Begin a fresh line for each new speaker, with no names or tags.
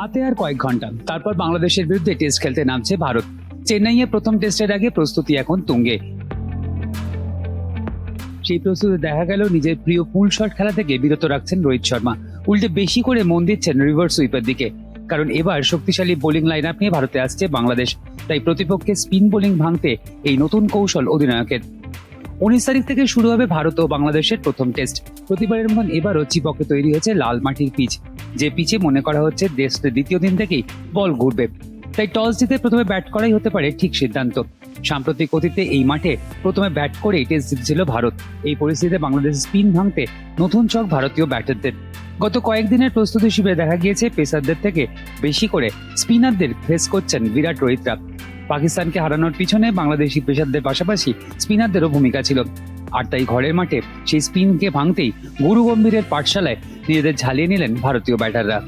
হাতে আর কয়েক ঘণ্টা। তারপর বাংলাদেশের বিরুদ্ধে টেস্ট খেলতে নামছে ভারত। চেন্নাইয়ে প্রথম টেস্টের আগে প্রস্তুতি এখন তুঙ্গে। সেই প্রস্তুতি দেখা গেল নিজের প্রিয় পুল শট খেলা থেকে বিরত রাখছেন রোহিত শর্মা। উল্টে বেশি করে মন দিচ্ছেন রিভার্স সুইপের দিকে। কারণ এবার শক্তিশালী বোলিং লাইন আপ নিয়ে ভারতে আসছে বাংলাদেশ। তাই প্রতিপক্ষের স্পিন বোলিং ভাঙতে এই নতুন কৌশল অধিনায়কের। উনিশ তারিখ থেকে শুরু হবে ভারত ও বাংলাদেশের প্রথম টেস্ট। প্রতিবারের মতন এবারও চিপকে তৈরি হয়েছে লাল মাটির পিচ। যে পিচে মনে করা হচ্ছে টেস্টের দ্বিতীয় দিন থেকেই বল ঘুরবে। তাই টস জিতে প্রথমে ব্যাট করাই হতে পারে ঠিক সিদ্ধান্ত। সাম্প্রতিক অতীতে এই মাঠে প্রথমে ব্যাট করেই টেস্ট জিতেছিল ভারত। এই পরিস্থিতিতে বাংলাদেশ স্পিন ভাঙতে নতুন চক ভারতীয় ব্যাটারদের। গত কয়েকদিনের প্রস্তুতি শিবিরে দেখা গিয়েছে, পেসারদের থেকে বেশি করে স্পিনারদের ফেস করছেন বিরাট রোহিতরা। পাকিস্তানকে হারানোর পিছনে বাংলাদেশি পেসারদের পাশাপাশি স্পিনারদেরও ভূমিকা ছিল। আর তাই ঘরের মাঠে সেই স্পিনকে ভাঙতেই গুরু গম্ভীরের পাঠশালায় নিজেদের ঝালিয়ে নিলেন ভারতীয় ব্যাটাররা।